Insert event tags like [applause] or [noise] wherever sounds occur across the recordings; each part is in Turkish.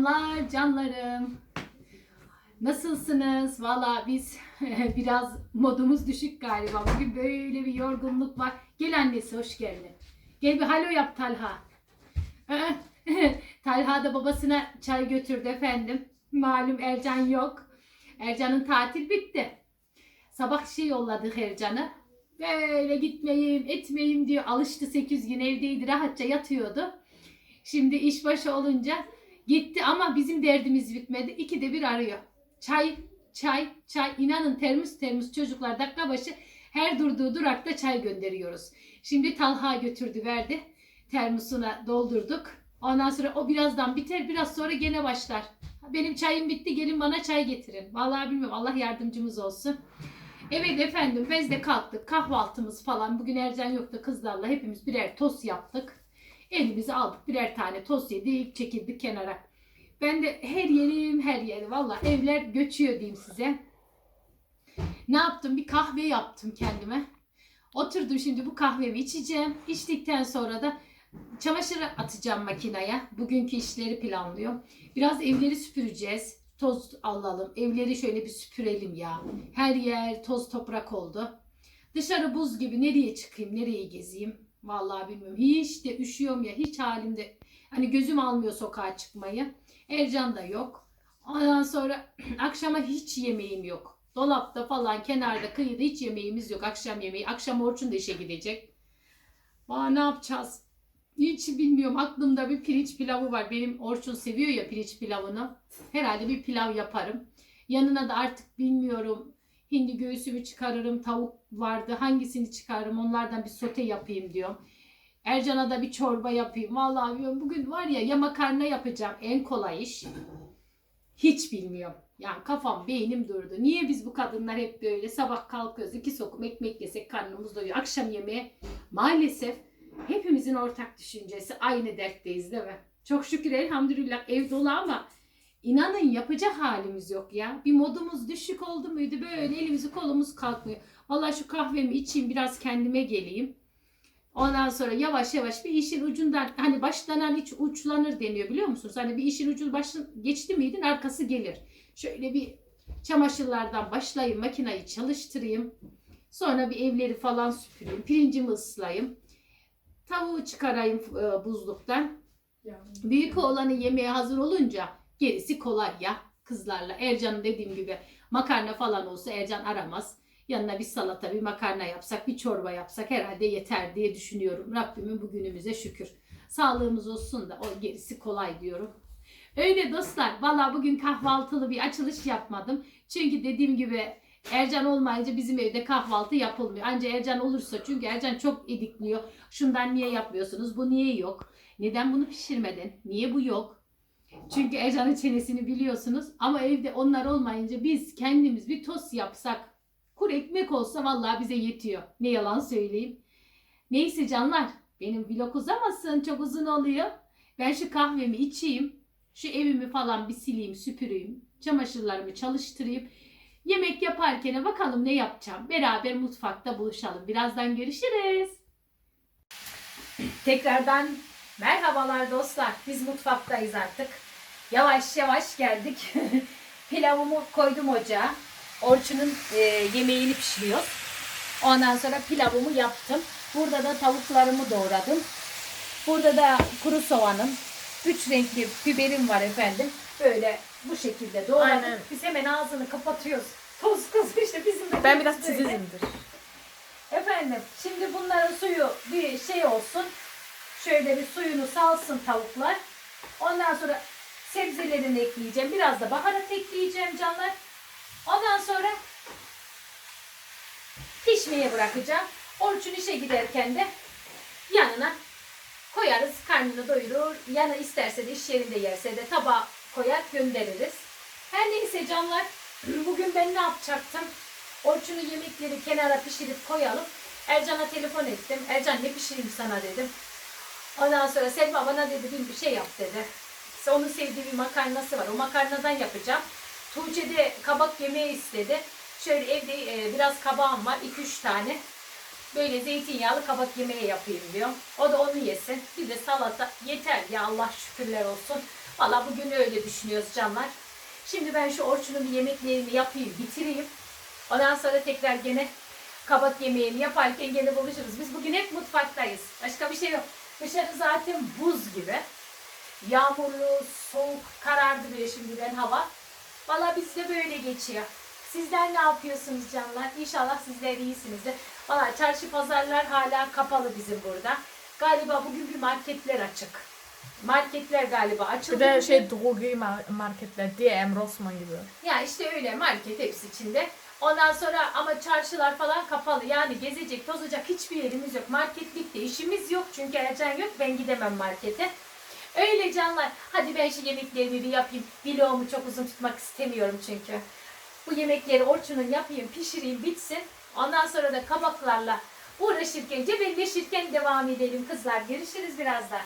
Selamlar canlarım. Nasılsınız? Valla biz [laughs] biraz modumuz düşük galiba. Bugün böyle bir yorgunluk var. Gel annesi hoş geldin. Gel bir halo yap Talha. [laughs] Talha da babasına çay götürdü efendim. Malum Ercan yok. Ercan'ın tatil bitti. Sabah şey yolladık Ercan'a. Böyle gitmeyeyim etmeyeyim diyor. Alıştı 8 gün evdeydi rahatça yatıyordu. Şimdi iş başı olunca gitti ama bizim derdimiz bitmedi. İkide bir arıyor. Çay, çay, çay. İnanın termos termos çocuklar dakika başı her durduğu durakta çay gönderiyoruz. Şimdi Talha götürdü verdi. Termosuna doldurduk. Ondan sonra o birazdan biter biraz sonra gene başlar. Benim çayım bitti gelin bana çay getirin. Vallahi bilmiyorum Allah yardımcımız olsun. Evet efendim biz kalktık kahvaltımız falan. Bugün Ercan yoktu kızlarla hepimiz birer tost yaptık. Elimize aldık birer tane tost yedik çekildik kenara. Ben de her yerim her yeri valla evler göçüyor diyeyim size. Ne yaptım bir kahve yaptım kendime. Oturdum şimdi bu kahvemi içeceğim. İçtikten sonra da çamaşırı atacağım makineye. Bugünkü işleri planlıyorum. Biraz evleri süpüreceğiz. Toz alalım. Evleri şöyle bir süpürelim ya. Her yer toz toprak oldu. Dışarı buz gibi nereye çıkayım, nereye gezeyim? Vallahi bilmiyorum. Hiç de üşüyorum ya. Hiç halimde. Hani gözüm almıyor sokağa çıkmayı. Ercan da yok. Ondan sonra [clears throat] akşama hiç yemeğim yok. Dolapta falan kenarda kıyıda hiç yemeğimiz yok. Akşam yemeği. Akşam Orçun da işe gidecek. Aa, ne yapacağız? Hiç bilmiyorum. Aklımda bir pirinç pilavı var. Benim Orçun seviyor ya pirinç pilavını. Herhalde bir pilav yaparım. Yanına da artık bilmiyorum. Hindi göğsümü çıkarırım. Tavuk vardı. Hangisini çıkarırım? Onlardan bir sote yapayım diyorum. Ercan'a da bir çorba yapayım. Vallahi bilmiyorum. Bugün var ya ya makarna yapacağım. En kolay iş. Hiç bilmiyorum. Yani kafam, beynim durdu. Niye biz bu kadınlar hep böyle sabah kalkıyoruz, iki sokum ekmek yesek karnımız doyuyor. Akşam yemeği maalesef hepimizin ortak düşüncesi. Aynı dertteyiz değil mi? Çok şükür elhamdülillah ev dolu ama inanın yapacak halimiz yok ya. Bir modumuz düşük oldu muydu böyle elimizi kolumuz kalkmıyor. Vallahi şu kahvemi içeyim biraz kendime geleyim. Ondan sonra yavaş yavaş bir işin ucundan hani başlanan hiç uçlanır deniyor biliyor musunuz? Hani bir işin ucu başın geçti miydin arkası gelir. Şöyle bir çamaşırlardan başlayayım makinayı çalıştırayım. Sonra bir evleri falan süpüreyim. Pirincimi ıslayayım. Tavuğu çıkarayım e, buzluktan. Büyük oğlanın yemeğe hazır olunca gerisi kolay ya kızlarla. Ercan'ın dediğim gibi makarna falan olsa Ercan aramaz. Yanına bir salata, bir makarna yapsak, bir çorba yapsak herhalde yeter diye düşünüyorum. Rabbimin bugünümüze şükür. Sağlığımız olsun da o gerisi kolay diyorum. Öyle dostlar. Valla bugün kahvaltılı bir açılış yapmadım. Çünkü dediğim gibi Ercan olmayınca bizim evde kahvaltı yapılmıyor. Anca Ercan olursa çünkü Ercan çok edikliyor. Şundan niye yapmıyorsunuz? Bu niye yok? Neden bunu pişirmedin? Niye bu yok? Çünkü Ercan'ın çenesini biliyorsunuz. Ama evde onlar olmayınca biz kendimiz bir tost yapsak, kuru ekmek olsa vallahi bize yetiyor. Ne yalan söyleyeyim. Neyse canlar, benim vlog uzamasın, çok uzun oluyor. Ben şu kahvemi içeyim, şu evimi falan bir sileyim, süpüreyim, çamaşırlarımı çalıştırayım. Yemek yaparken bakalım ne yapacağım. Beraber mutfakta buluşalım. Birazdan görüşürüz. Tekrardan merhabalar dostlar. Biz mutfaktayız artık. Yavaş yavaş geldik. [laughs] Pilavımı koydum ocağa. Orçun'un e, yemeğini pişiriyoruz. Ondan sonra pilavımı yaptım. Burada da tavuklarımı doğradım. Burada da kuru soğanım. Üç renkli biberim var efendim. Böyle bu şekilde doğradım. Aynen. Biz hemen ağzını kapatıyoruz. [laughs] Toz kız işte bizim de. Ben biraz titizimdir. Efendim şimdi bunların suyu bir şey olsun. Şöyle bir suyunu salsın tavuklar. Ondan sonra sebzelerini ekleyeceğim. Biraz da baharat ekleyeceğim canlar. Ondan sonra pişmeye bırakacağım. Orçun işe giderken de yanına koyarız. Karnını doyurur. Yanı isterse de iş yerinde yerse de tabağa koyar göndeririz. Her neyse canlar. Bugün ben ne yapacaktım? Orçun'un yemekleri kenara pişirip koyalım. Ercan'a telefon ettim. Ercan ne pişireyim sana dedim. Ondan sonra Selma bana dedi bir şey yap dedi. Onun sevdiği bir makarnası var. O makarnadan yapacağım. Tuğçe de kabak yemeği istedi. Şöyle evde e, biraz kabağım var. 2-3 tane. Böyle zeytinyağlı kabak yemeği yapayım diyor. O da onu yesin. Bir de salata yeter ya Allah şükürler olsun. Valla bugün öyle düşünüyoruz canlar. Şimdi ben şu Orçun'un bir yemeklerimi yapayım, bitireyim. Ondan sonra tekrar gene kabak yemeğini yaparken gene buluşuruz. Biz bugün hep mutfaktayız. Başka bir şey yok. Dışarı zaten buz gibi. Yağmurlu, soğuk, karardı bile şimdiden hava. Valla bizde böyle geçiyor. Sizler ne yapıyorsunuz canlar? İnşallah sizler iyisinizdir. Valla çarşı pazarlar hala kapalı bizim burada. Galiba bugün bir marketler açık. Marketler galiba açıldı. Bir de şey mar- marketler, DM, Rossmann gibi. Ya işte öyle market hepsi içinde. Ondan sonra ama çarşılar falan kapalı. Yani gezecek, tozacak hiçbir yerimiz yok. Marketlikte işimiz yok. Çünkü Ercan yok. Ben gidemem markete. Öyle canlar. Hadi ben şu yemeklerimi bir yapayım. Vlogumu çok uzun tutmak istemiyorum çünkü. Bu yemekleri Orçun'un yapayım, pişireyim, bitsin. Ondan sonra da kabaklarla uğraşırken, cebelleşirken devam edelim kızlar. Görüşürüz birazdan.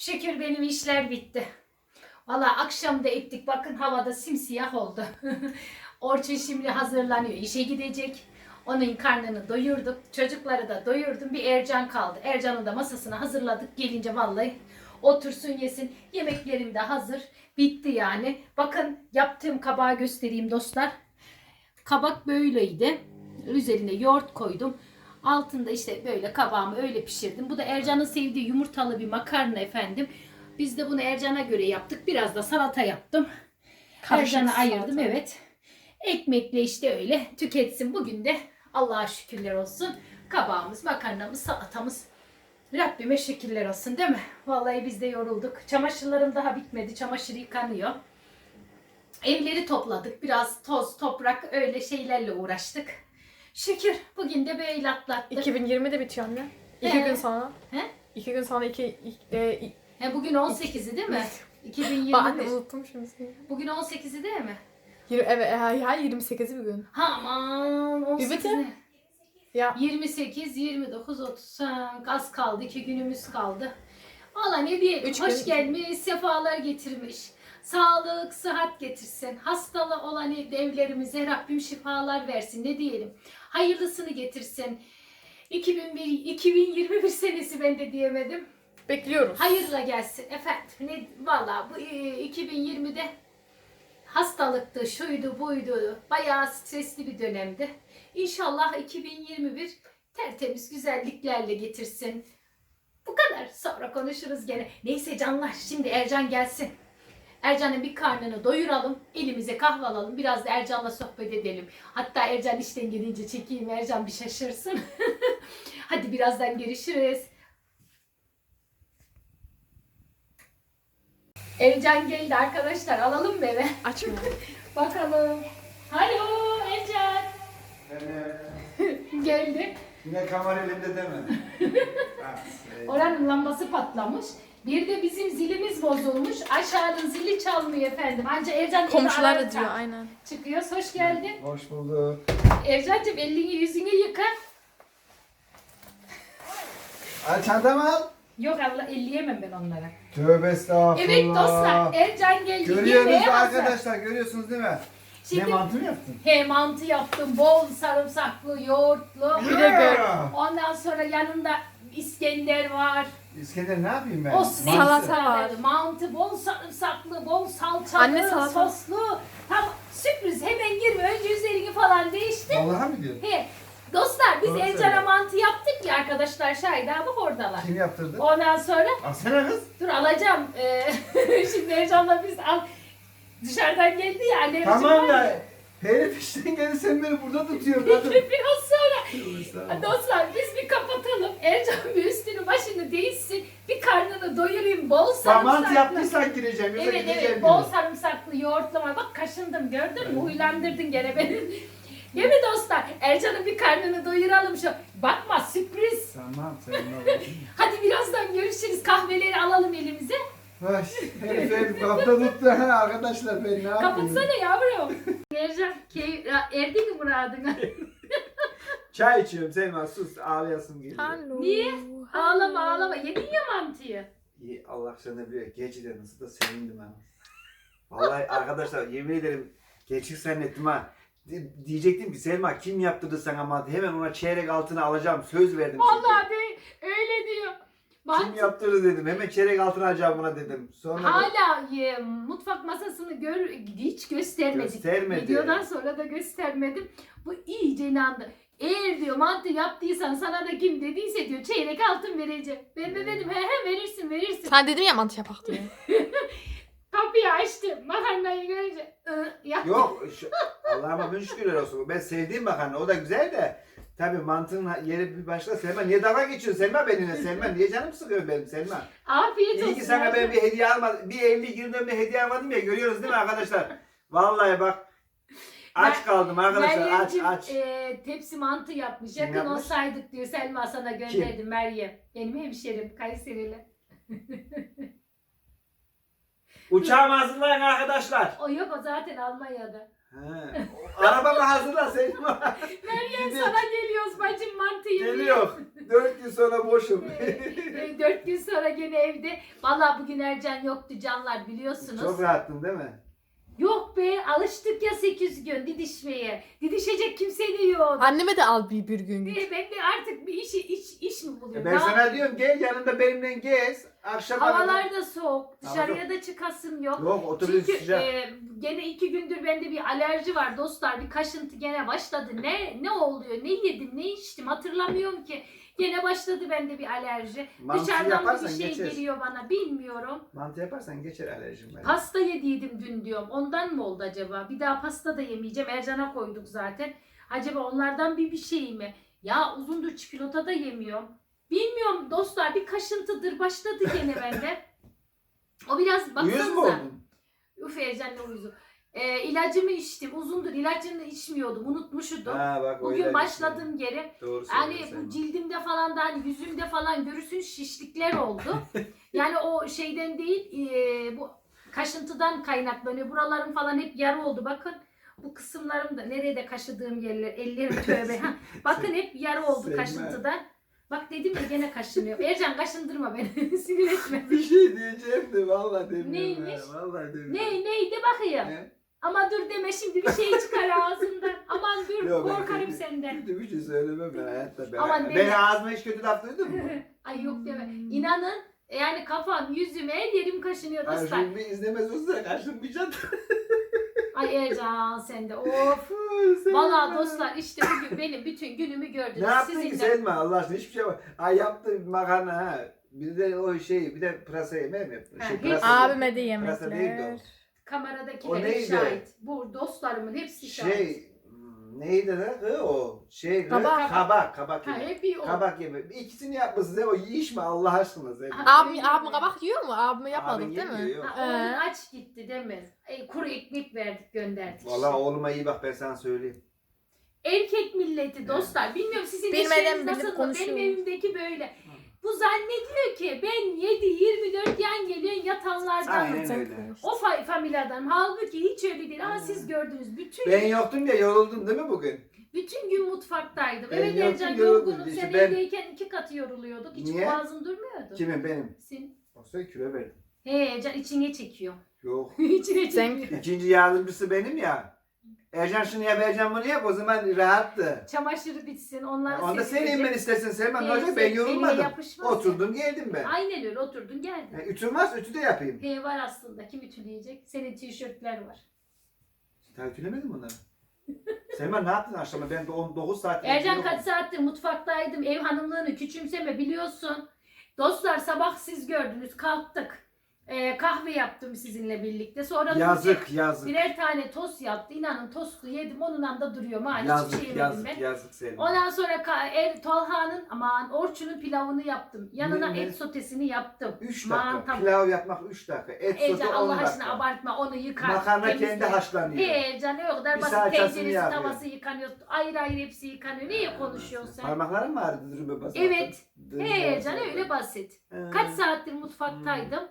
Şükür benim işler bitti. Valla akşam da ettik. Bakın havada simsiyah oldu. [laughs] Orçun şimdi hazırlanıyor. işe gidecek. Onun karnını doyurduk. Çocukları da doyurdum. Bir Ercan kaldı. Ercan'ın da masasını hazırladık. Gelince vallahi otursun yesin. Yemeklerim de hazır. Bitti yani. Bakın yaptığım kabağı göstereyim dostlar. Kabak böyleydi. Üzerine yoğurt koydum. Altında işte böyle kabağımı öyle pişirdim. Bu da Ercan'ın sevdiği yumurtalı bir makarna efendim. Biz de bunu Ercan'a göre yaptık. Biraz da salata yaptım. Karışık Ercan'a salata. ayırdım evet. Ekmekle işte öyle tüketsin. Bugün de Allah'a şükürler olsun. Kabağımız, makarnamız, salatamız. Rabbime şükürler olsun değil mi? Vallahi biz de yorulduk. Çamaşırlarım daha bitmedi. Çamaşır yıkanıyor. Evleri topladık. Biraz toz, toprak öyle şeylerle uğraştık. Şükür bugün de böyle atlattık. 2020'de bitiyor anne. İki He. gün sonra. He? İki gün sonra iki... iki e, He, bugün 18'i değil mi? Bak anne 2021. unuttum şimdi. Bugün 18'i değil mi? Yirmi, evet, ha, ya 28'i bir gün. Ha aman 18 Evet. ne? Ya 28, 29, 30 ha, az kaldı. iki günümüz kaldı. Valla ne diyeyim. Üç hoş gün. gelmiş, sefalar getirmiş. Sağlık, sıhhat getirsin. Hastalı olan ev- evlerimize Rabbim şifalar versin. Ne diyelim. Hayırlısını getirsin. 2001, 2021 senesi ben de diyemedim. bekliyoruz. Hayırla gelsin efendim. Ne valla bu e, 2020'de hastalıktı, şuydu, buydu. Bayağı stresli bir dönemdi. İnşallah 2021 tertemiz güzelliklerle getirsin. Bu kadar. Sonra konuşuruz gene. Neyse canlar şimdi Ercan gelsin. Ercan'ın bir karnını doyuralım. Elimize kahve alalım. Biraz da Ercan'la sohbet edelim. Hatta Ercan işten gelince çekeyim. Ercan bir şaşırsın. [laughs] Hadi birazdan görüşürüz. Ercan geldi arkadaşlar. Alalım mı eve? Açma. [laughs] Bakalım. Alo Ercan. [laughs] Geldi. yine kamera elimde deme. Ha, şey. Oranın lambası patlamış. Bir de bizim zilimiz bozulmuş. Aşağının zili çalmıyor efendim. Anca Ercan evi Komşular da ararsa diyor aynen. Çıkıyoruz. Hoş geldin. Hoş bulduk. Ercan'cığım elini yüzünü yıka. Al çantamı al. Yok Allah elleyemem ben onlara. Tövbe estağfurullah. Evet dostlar Ercan geldi. Görüyorsunuz yemeğe hazır. arkadaşlar görüyorsunuz değil mi? Şimdi Ne mantı mı yaptın? he mantı yaptım. Bol sarımsaklı, yoğurtlu. Bir de gör. Ya! Ondan sonra yanında İskender var. İskender ne yapayım ben? O. Salata var. Mantı bol sarımsaklı, bol salçalı, Anne salata. soslu. Tam sürpriz hemen girme. Önce üzerini falan değiştir. Vallahi mi diyorsun? He. Dostlar biz Doğru Ercan'a söylüyor. mantı yaptık ya arkadaşlar şahit abi oradalar. Kim yaptırdı? Ondan sonra Alsana kız. dur alacağım. Ee, [laughs] şimdi Ercan'la biz al. Dışarıdan geldi ya annem Tamam da herif işten geldi sen beni burada tutuyorsun [laughs] kadın. Biraz sonra estağfurullah. dostlar biz bir kapatalım. Ercan bir üstünü başını değişsin. Bir karnını doyurayım. Bol sarımsaklı. mantı yaptıysan gireceğim. Yoksa Evet gideceğim evet bol sarımsaklı yoğurtlama. Bak kaşındım gördün mü? Huylandırdın gene beni. Değil mi dostlar? Ercan'ın bir karnını doyuralım şu. Bakma sürpriz. Tamam ne [laughs] Hadi birazdan görüşürüz. Kahveleri alalım elimize. Ay, kapta tuttu ha arkadaşlar ben ne yapayım? Kapatsana yavrum. Ercan keyif, erdi mi muradına? [laughs] Çay içiyorum Selma sus ağlayasım geliyor. Hallo. Niye? ağlama ağlama. Yedin ya mantıyı. İyi Allah sana biliyor. Geceden nasıl da sevindim ha. Vallahi arkadaşlar yemin ederim geçik zannettim ha. Di- Diyecektim ki Selma kim yaptırdı sana mantı? Hemen ona çeyrek altına alacağım. Söz verdim. çünkü. Vallahi de öyle diyor. Kim Mantı yaptırdı dedim. Hemen çeyrek altına alacağım buna dedim. Sonra da hala e, mutfak masasını gör, hiç göstermedik. göstermedi. Videodan sonra da göstermedim. Bu iyice inandı. Eğer diyor mantı yaptıysan sana da kim dediyse diyor çeyrek altın vereceğim. Ben de dedim he he verirsin verirsin. Sen dedim ya mantı yapak diye. [laughs] Kapıyı açtım. Makarnayı görünce ı, yaptım. Yok [laughs] şu, Allah'ıma bin şükürler olsun. Ben sevdiğim makarna o da güzel de. Tabii mantının yeri bir başka Selma. Niye dalga geçiyorsun Selma benimle Selma? Niye canım sıkıyor benim Selma? Afiyet olsun. İyi ki sana ben bir hediye almadım. Bir 50 girdim bir hediye almadım ya. Görüyoruz değil mi arkadaşlar? Vallahi bak. Aç kaldım arkadaşlar. Aç Meryemciğim, aç. e, tepsi mantı yapmış. Yakın yapmış? olsaydık diyor Selma sana gönderdim Meryem. Benim hemşerim Kayserili. [laughs] Uçağımı hazırlayın arkadaşlar. O yok o zaten Almanya'da. He. Arabamı hazırla Selma. [laughs] Meryem Gidiyor. sana geliyoruz bacım mantı yemeye. Geliyor. Dört gün sonra boşum. [laughs] E, Dört gün sonra gene evde. Vallahi bugün Ercan yoktu canlar biliyorsunuz. Çok rahattın değil mi? Yok be alıştık ya 8 gün didişmeye. Didişecek kimse de yok. Anneme de al bir, bir gün git. E, Ben de artık bir iş, iş, iş mi E buluyorum? ben Daha- sana diyorum gel yanında benimle gez. Akşam Havalar da soğuk. Hava Dışarıya da çıkasım yok. Yok otobüs Çünkü sıcak. e, gene iki gündür bende bir alerji var dostlar. Bir kaşıntı gene başladı. Ne ne oluyor? Ne yedim? Ne içtim? Hatırlamıyorum ki. Gene başladı bende bir alerji. Mantı Dışarıdan yaparsan bir şey geçer. geliyor bana bilmiyorum. Mantı yaparsan geçer alerjim ben. Pasta yediydim dün diyorum. Ondan mı oldu acaba? Bir daha pasta da yemeyeceğim. Ercan'a koyduk zaten. Acaba onlardan bir bir şey mi? Ya uzundur çikolata da yemiyorum. Bilmiyorum dostlar bir kaşıntıdır başladı gene bende. [laughs] O biraz Uyuz mu baksanıza. oldun? Uf Ercan ne uyuzu. Ee, ilacımı içtim. Uzundur ilacını içmiyordum. Unutmuşudum. Ha bak Bugün başladım geri. Doğru Yani bu cildimde falan da hani yüzümde falan görürsün şişlikler oldu. [laughs] yani o şeyden değil e, bu kaşıntıdan kaynaklanıyor. Buralarım falan hep yara oldu. Bakın bu kısımlarım da nerede kaşıdığım yerler ellerim tövbe. ha. [laughs] Bakın hep yara oldu Selma. kaşıntıdan. Bak dedim ya gene kaşınıyor. Ercan kaşındırma beni. [laughs] Sinir etme. Bir şey diyeceğim de vallahi demiyorum. Neymiş? ha, Vallahi demiyorum. Ne neydi bakayım. He? Ama dur deme şimdi bir şey çıkar ağzından. Aman dur Yok, ben korkarım kötü- senden. Kötü bir şey söylemem ben hayatta. Ben, Aman ben deme. ağzıma hiç kötü laf duydun mu? [laughs] Ay yok deme. İnanın yani kafam, yüzüm, her yerim kaşınıyor Ay dostlar. şimdi izlemez olsa karşılamayacağım. [laughs] Ay Ercan sen de of. Vallahi dostlar işte bugün benim bütün günümü gördünüz. Ne yaptın ki Sizinle. Selma Allah aşkına hiçbir şey var. Ay yaptı bir makarna ha. Bir de o şey bir de pırasa yemeği mi yaptın? Ha, Şey, hiç- pırasa- Abime de Pırasa değildi yemekler. o. O hep neydi? şahit. Bu dostlarımın hepsi şahit. Şey neydi Hı, o? Şey Kabak. kabak kabak Ha, yemeği. hep iyi o. Kabak yemeği. İkisini yapmışsın sen o yiyiş mi Allah aşkına sen? Ha, Abim, abim kabak yiyor mu? Abime yapmadık Abin değil mi? yemiyor, yok. Ha, oğlum Ee. aç gitti değil mi? E, kuru ekmek verdik gönderdik. Vallahi oğluma iyi bak ben sana söyleyeyim. Erkek milleti dostlar. Bilmiyorum sizin Bilmeden eşleriniz bilip nasıl benim evimdeki böyle. Bu zannediyor ki ben 7-24 yan geliyor yatanlardan. Aynen Sen öyle. O fa- familyadan. Halbuki hiç öyle değil. Ama siz gördünüz. Bütün Ben yoktum ya yoruldun değil mi bugün? bütün gün mutfaktaydım. Ben evet yoktum, Ercan yoruldum. yorgunum. İşte Sen ben- evdeyken iki katı yoruluyorduk. Hiç Niye? boğazın durmuyordu. Kimin benim? Sin. Baksana kilo verdim. He Ercan içine çekiyor. Yok. [laughs] içine Sen- çekiyor. İkinci yardımcısı benim ya. Ercan şunu yap, Ercan bunu yap o zaman rahattı. Çamaşırı bitsin. Onlar Onda seneyim ben istersen Selman. Ne olacak ben yorulmadım. Oturdum geldim ben. Aynen öyle oturdun geldin. Yani ütüm varsa ütü de yapayım. He var aslında. Kim ütüleyecek? Senin tişörtler var. Sen ütülemedin bunları? [laughs] Selman ne yaptın akşama? Ben de 19 saat... Ercan kaç saattir mutfaktaydım. Ev hanımlığını küçümseme biliyorsun. Dostlar sabah siz gördünüz. Kalktık. Ee, kahve yaptım sizinle birlikte. Sonra Tuğçe Yazık yazık. birer tane tost yaptı. İnanın tostu yedim. Onun da duruyor. Hala hiçbir şey Yazık yemedim yazık ben. yazık Selman. Ondan sonra ka- er, Talha'nın aman Orçun'un pilavını yaptım. Yanına Ne- ne? et sotesini yaptım. 3 Aman, dakika. tamam. Pilav yapmak 3 dakika. Et sotu Ercan 10 Allah dakika. aşkına abartma onu yıkar. Makarna temizle. kendi haşlanıyor. He Ercan o kadar Bir basit salçasını tenceresi yapıyor. tavası yıkanıyor. Ayrı ayrı hepsi yıkanıyor. Niye konuşuyorsun sen? Parmakların mı ağrıdı dürüme basarken? Evet. Dürüme He Ercan basarken. öyle basit. He. Kaç saattir mutfaktaydım.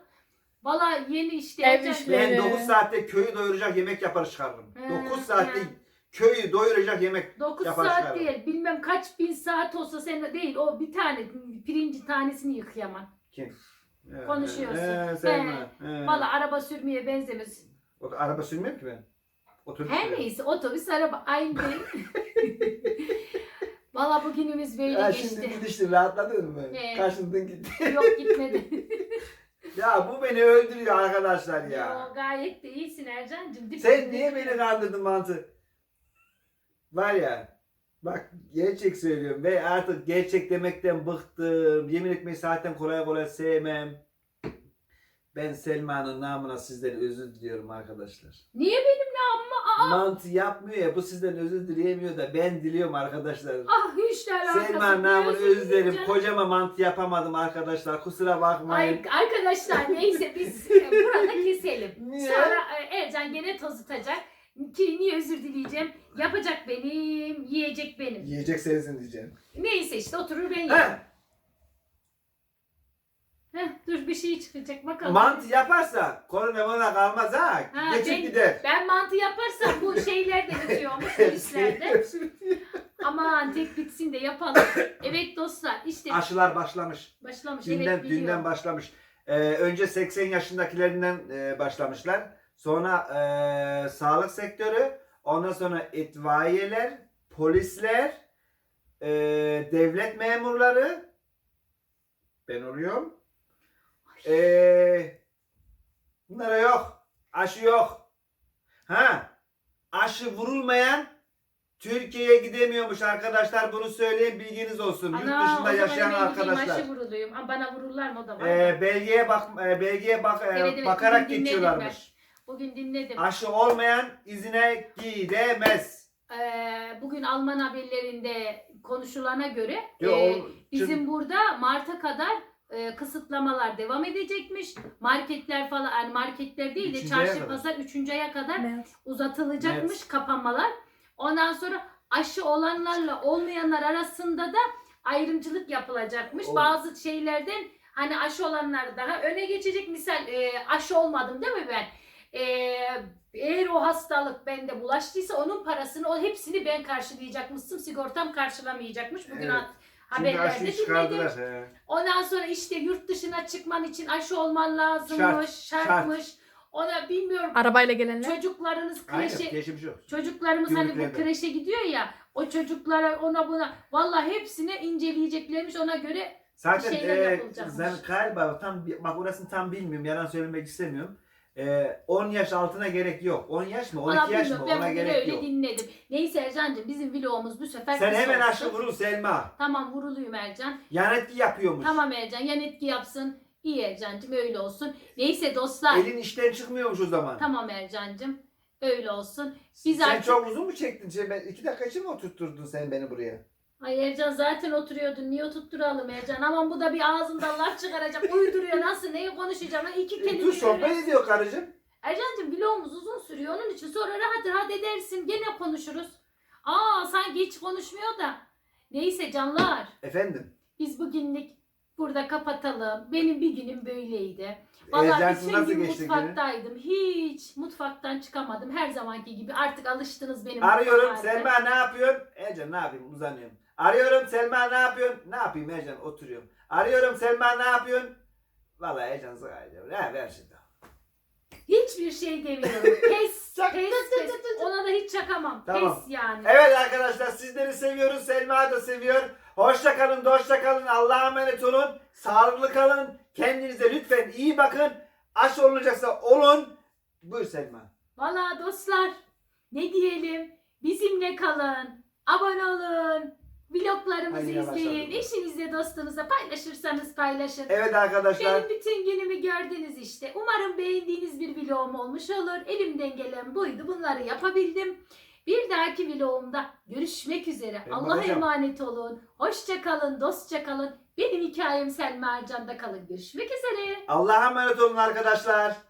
Valla yeni işte Ev işleri. Ben Ee. 9 saatte köyü doyuracak yemek yapar çıkarırım. He, 9 saatte he. köyü doyuracak yemek 9 yapar saat çıkarırım. değil. Bilmem kaç bin saat olsa sen değil. O bir tane pirinci tanesini yıkayamam. Kim? He, Konuşuyorsun. He, Selma. He. Valla araba sürmeye benzemez. O, araba sürmüyorum ki ben. Otobüs Her sürüyorum. neyse otobüs araba aynı değil. [laughs] Valla bugünümüz böyle Ya geçti. şimdi gidiştin rahatladın mı? He. Kaşındın gitti. Yok gitmedi. [laughs] ya bu beni öldürüyor arkadaşlar ya. Yo, gayet de iyisin Ercan'cığım. Dip Sen dip niye dip. beni kandırdın mantı? Var ya. Bak gerçek söylüyorum. Ve artık gerçek demekten bıktım. Yemin etmeyi zaten kolay kolay sevmem. Ben Selma'nın namına sizden özür diliyorum arkadaşlar. Niye benim Mantı yapmıyor ya bu sizden özür dileyemiyor da ben diliyorum arkadaşlar. ah hiç de alakası. Selma namını Özür dileyeceğim. Kocama mantı yapamadım arkadaşlar. Kusura bakmayın. Ay, arkadaşlar neyse biz e, burada keselim. [laughs] Niye? Sonra e, Ercan gene tozutacak. Ki niye özür dileyeceğim? Yapacak benim, yiyecek benim. Yiyecek sensin diyeceğim. Neyse işte oturur ben yerim. Heh, dur bir şey çıkacak bakalım. mantı yaparsa korona bana kalmaz ha. Ha, Geçip ben- gider. Ben mantı yaparsam bu [laughs] şeyler de bitiyormuş polislerde. Aman tek bitsin de yapalım. Evet dostlar işte Aşılar başlamış. başlamış. Dünden, evet biliyorum. dünden başlamış. Ee, önce 80 yaşındakilerinden e, başlamışlar. Sonra e, sağlık sektörü, ondan sonra itfaiyeler, polisler, e, devlet memurları, ben oluyorum. E, bunlara yok. Aşı yok. Ha, aşı vurulmayan Türkiye'ye gidemiyormuş arkadaşlar. Bunu söyleyeyim bilginiz olsun. Yurt Ana, o dışında zaman yaşayan arkadaşlar. Aşı vuruluyum. Ama Bana vururlar mı o var. Ee, belgeye bak e, belgeye bak e, Evet, evet, bakarak geçiyorlarmış. Bugün dinledim. Aşı olmayan izine gidemez. Ee, bugün Alman haberlerinde konuşulana göre Yo, e, bizim burada Mart'a kadar e, kısıtlamalar devam edecekmiş. Marketler falan yani marketler değil de Üçüncü aya çarşı kadar. pazar 3. aya kadar Evet. uzatılacakmış Evet. kapanmalar. Ondan sonra aşı olanlarla olmayanlar arasında da ayrımcılık yapılacakmış. O- Bazı şeylerden hani aşı olanlar daha öne geçecek. Misal e, aşı olmadım değil mi ben? E, eğer o hastalık bende bulaştıysa onun parasını o hepsini ben karşılayacakmışım. Sigortam karşılamayacakmış. Bugün Evet. Haberlerde aşıyı dinledim. çıkardılar. he. Ondan sonra işte yurt dışına çıkman için aşı olman lazımmış, Şart, şartmış. Ona bilmiyorum Arabayla gelenler. çocuklarınız kreşe geçmiş çocuklarımız hani bu kreşe gidiyor ya o çocuklara ona buna vallahi hepsine inceleyeceklermiş ona göre Zaten şeyler e, yapılacakmış. ben galiba tam bi- bak orasını tam bilmiyorum. Yalan söylemek istemiyorum. Ee, 10 yaş altına gerek yok. 10 yaş mı? 12 Valla yaş mı? bilmiyorum, ben Ona bugün gerek öyle yok. dinledim. Neyse Ercan'cığım bizim vlogumuz bu sefer Sen kısa hemen olsun. aşkı vurul Selma. Tamam vuruluyum Ercan. Yan etki yapıyormuş. Tamam Ercan yan etki yapsın. İyi Ercan'cığım öyle olsun. Neyse dostlar. Elin işten çıkmıyormuş o zaman. Tamam Ercan'cığım öyle olsun. Biz sen artık... çok uzun mu çektin? Şey, ben, iki dakika için mi oturtturdun sen beni buraya? Ay Ercan zaten oturuyordun. Niye oturtturalım Ercan? Aman bu da bir ağzından laf çıkaracak. Uyduruyor nasıl? Neyi konuşacağım? İki E, kelime. dur sohbet ediyor karıcığım. Ercan'cığım vlogumuz uzun sürüyor. Onun için sonra rahat rahat edersin. Gene konuşuruz. Aa sanki hiç konuşmuyor da. Neyse canlar. Efendim. Biz bugünlük burada kapatalım. Benim bir günüm böyleydi. Vallahi Ercan'sız bütün nasıl gün geçti mutfaktaydım. Hiç mutfaktan çıkamadım. Her zamanki gibi. Artık alıştınız benim Arıyorum mutfak haline. Selma ne yapıyorsun? Ercan ne yapayım uzanıyorum. Arıyorum Selma ne yapıyorsun? Ne yapayım Ercan oturuyorum. Arıyorum Selma ne yapıyorsun? Vallahi Ercan sıkıcı. Ne ver şimdi. Hiçbir şey demiyorum. [laughs] Pes, Çak- pes, pes. Ona da hiç çakamam. Tamam. Pes yani. Evet arkadaşlar sizleri seviyoruz. Selma da seviyor. Hoşça kalın, dostça kalın. Allah'a emanet olun. Sağlıklı kalın. Kendinize lütfen iyi bakın. Aş olunacaksa olun. Buyur Selma. Valla dostlar ne diyelim bizimle kalın, abone olun, vloglarımızı Haydi izleyin, eşinizle dostunuzla paylaşırsanız paylaşın. Evet arkadaşlar. Benim bütün günümü gördünüz işte. Umarım beğendiğiniz bir vlogum olmuş olur. Elimden gelen buydu. Bunları yapabildim. Bir dahaki vlogumda görüşmek üzere. Ben Allah'a bakacağım. emanet olun. Hoşça kalın, dostça kalın. Benim hikayem Selma Ercan'da kalın. Görüşmek üzere. Allah'a emanet olun arkadaşlar.